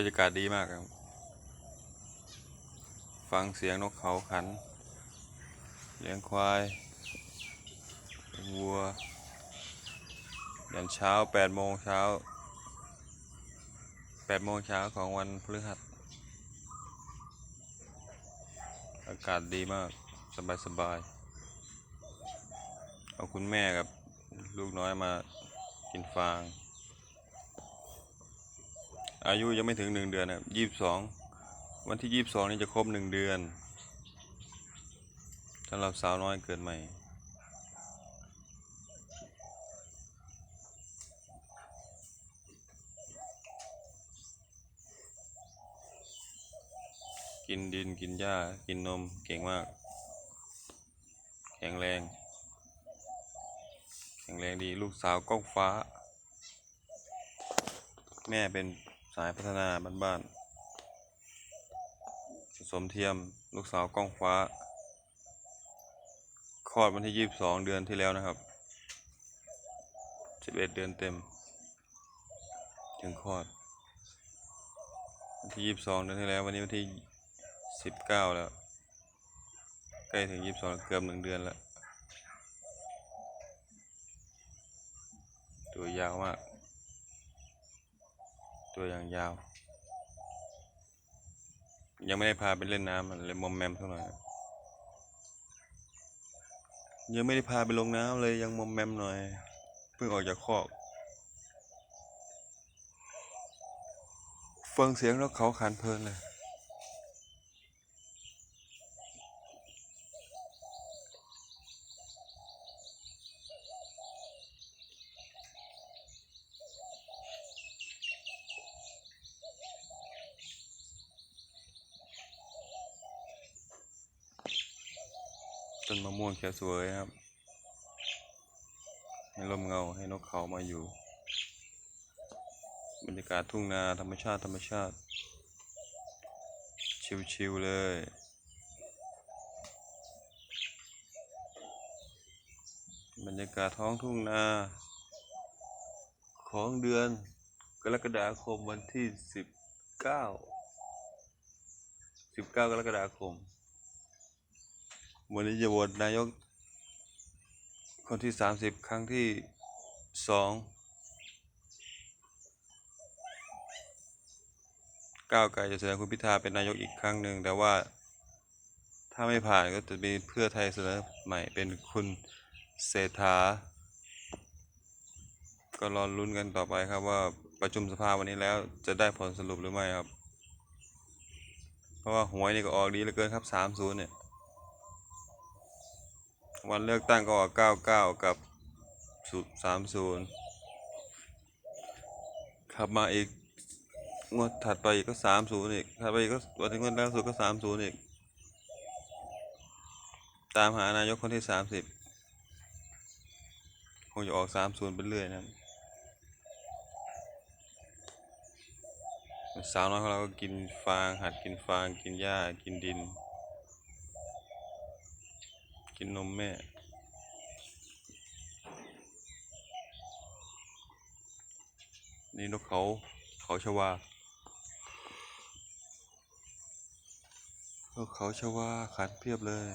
บรรยากาศดีมากครับ ฟังเสียงนกเขาขัน เลี้ยงควายเลี้ยงวัวยันเช้าแปดโมงเช้าแปดโมงเช้าของวันพฤหัส อากาศดีมาก สบายสบายๆเอาคุณแม่กับลูกน้อยมากินฟาง อายุยังไม่ถึงหนึ่งเดือนนะยี่สิบสองวันที่ยี่สิบสองนี่จะครบหนึ่งเดือนสำหรับสาวน้อยเกิดใหม่ กินดินกินหญ้า กินนมเก่งมาก แข็งแรง แข็งแรงดีลูกสาวก้องฟ้า แม่เป็นายพัฒนาบ้านๆผสมเทียมลูกสาวกล้องฟ้า คลอดวันที่ยี่สิบสองเดือนที่แล้วนะครับสิบเอ็ดเดือนเต็ม ถึงคลอด วันที่ยี่สิบสองเดือนที่แล้ว วันนี้วันที่สิบเก้าแล้ว ใกล้ถึงยี่สิบสองเกือบหนึ่งเดือนแล้ว ตัวยาวมาก ตัวอย่างยาว ยังไม่ได้พาไปเล่นน้ำเลยมอมแมมเท่าไหร่ยยังไม่ได้พาไปลงน้ำเลยยังมอมแมมหน่อย เพิ่งออกจากคอกฟังเสียงแล้วเขาขานเพลินเลย ต้นมะม่วงเขียวสวยครับให้ร่มเงาให้นกเขามาอยู่ บรรยากาศทุ่งนาธรรมชาติธรรมชาติ ชิวๆเลยบรรยากาศท้องทุ่งนา ของเดือนกรกฎาคมวันที่สิบเก้าสิบเก้ากรกฎาคม วันนี้จะโหวตนายก คนที่สามสิบครั้งที่สองก้าวไกลจะเสนอคุณพิธาเป็นนายกอีกครั้งหนึ่ง แต่ว่าถ้าไม่ผ่านก็จะมีเพื่อไทยเสนอใหม่เป็นคุณเศรษฐา ก็รอลุ้นกันต่อไปครับว่าประชุมสภาวันนี้แล้วจะได้ผลสรุปหรือไม่ครับ เพราะว่าหวยนี่ก็ออกดีเหลือเกินครับสามศูนย์เนี่ย วันเลือกตั้งก็ออก99 กับ 30ขับมาอีก งวดถัดไปอีกก็ 30 อีก ถัดไปอีกก็วันที่งวดล่าสุดก็ 30 อีก ตามหานายกคนที่ 30 คงจะออก 30 ไปเรื่อยนะครับสาวน้อยของเราก็กินฟาง หัดกินฟาง กินหญ้า กินดิน กินนมแม่ นี่นกเขา เขาชวานกเขาชวาขันเพียบเลย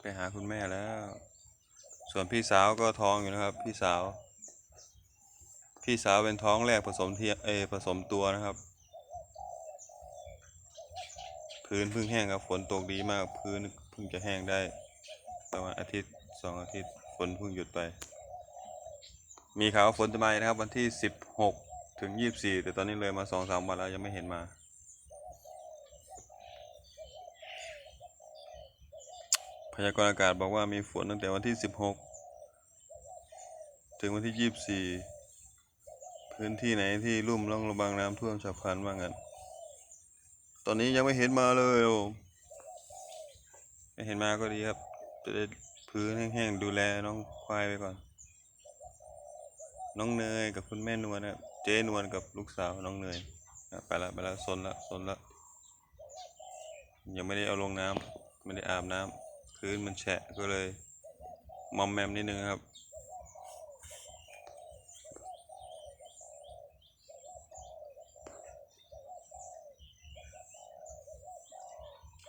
ไปหาคุณแม่แล้ว ส่วนพี่สาวก็ท้องอยู่นะครับ พี่สาว พี่สาวเป็นท้องแรกผสมเทียเอผสมตัวนะครับ พื้นเพิ่งแห้งครับฝนตกดีมากพื้นเพิ่งจะแห้งได้ ประมาณอาทิตย์สองอาทิตย์ฝนเพิ่งหยุดไป มีข่าวว่าฝนจะมานะครับ วันที่สิบหกถึงยี่สิบสี่แต่ตอนนี้เลยมาสองสามวันแล้วยังไม่เห็นมา พยากรณ์อากาศบอกว่ามีฝนตั้งแต่วันที่ 16 ถึงวันที่ 24 พื้นที่ไหนที่ลุ่มล่องระบางน้ำท่วมฉับพลันว่างั้น ตอนนี้ยังไม่เห็นมาเลยไม่เห็นมาก็ดีครับ จะได้พื้นแห้งๆดูแลน้องควายไปก่อน น้องเนยกับคุณแม่นวลนะครับ เจ๊นวลกับลูกสาวน้องเนยอะไปละไปละซนละซนละยังไม่ได้เอาลงน้ำไม่ได้อาบน้ำ พื้นมันแฉะก็เลยมอมแมมนิดนึงครับ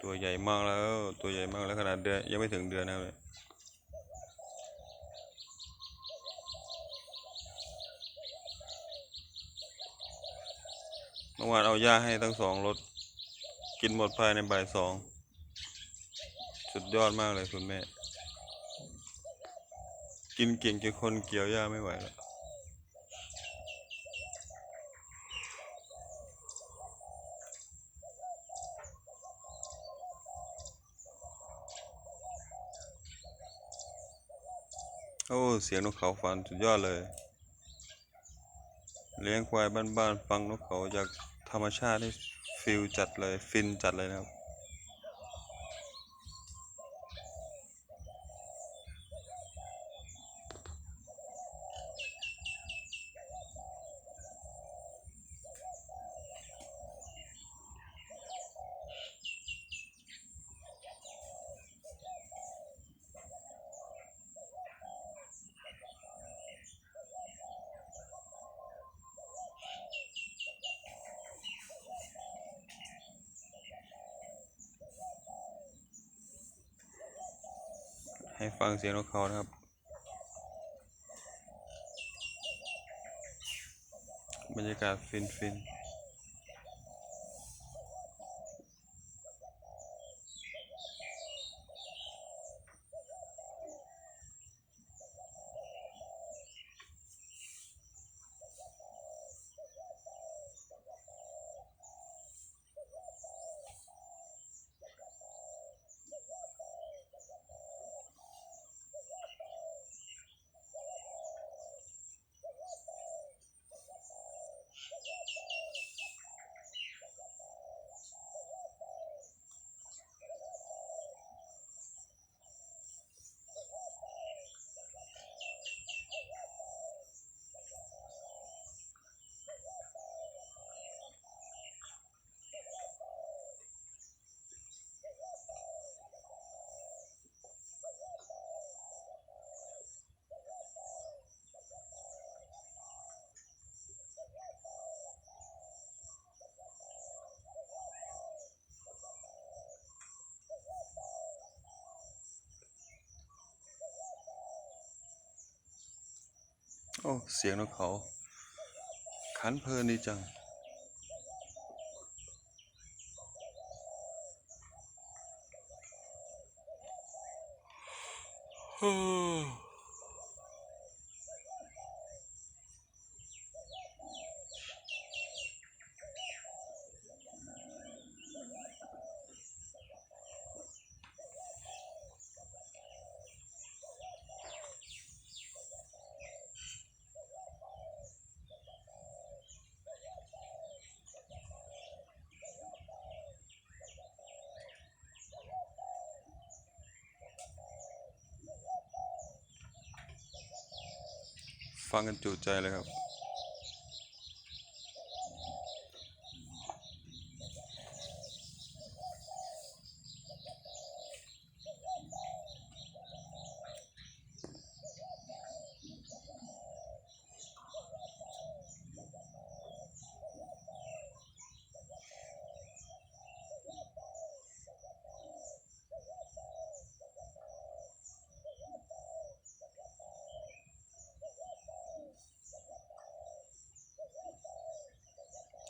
ตัวใหญ่มากแล้ว ตัวใหญ่มากแล้วขนาดเดือนยังไม่ถึงเดือนนะครับเนี่ยเมื่อวานเอาหญ้าให้ทั้งสองรถกินหมดภายในบ่ายสอง สุดยอดมากเลยคุณแม่ กินเก่งจนคนเกี่ยวหญ้าไม่ไหวแล้วโอ้ เสียงนกเขาฟันสุดยอดเลย เลี้ยงควายบ้านๆฟังนกเขาจากธรรมชาตินี่ฟิลจัดเลย ฟินจัดเลยนะครับ ให้ฟังเสียงนกเขานะครับ บรรยากาศฟินฟิน โอ้ เสียงนกเขา ขันเพลินดีจัง ฟังกันจุใจเลยครับ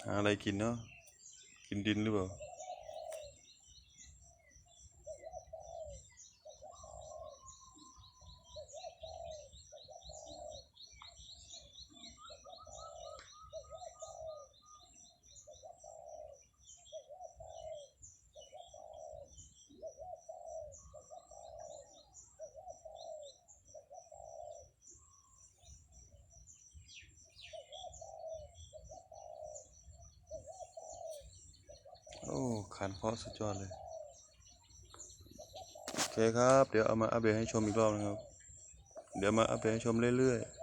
หาอะไรกินเนาะกินดินหรือเปล่า โันเพราะสุดยอดเลย โอเคครับ เดี๋ยวเอามาอัปเดตให้ชมอีกรอบนะครับ เดี๋ยวมาอัปเดตให้ชมเรื่อยๆ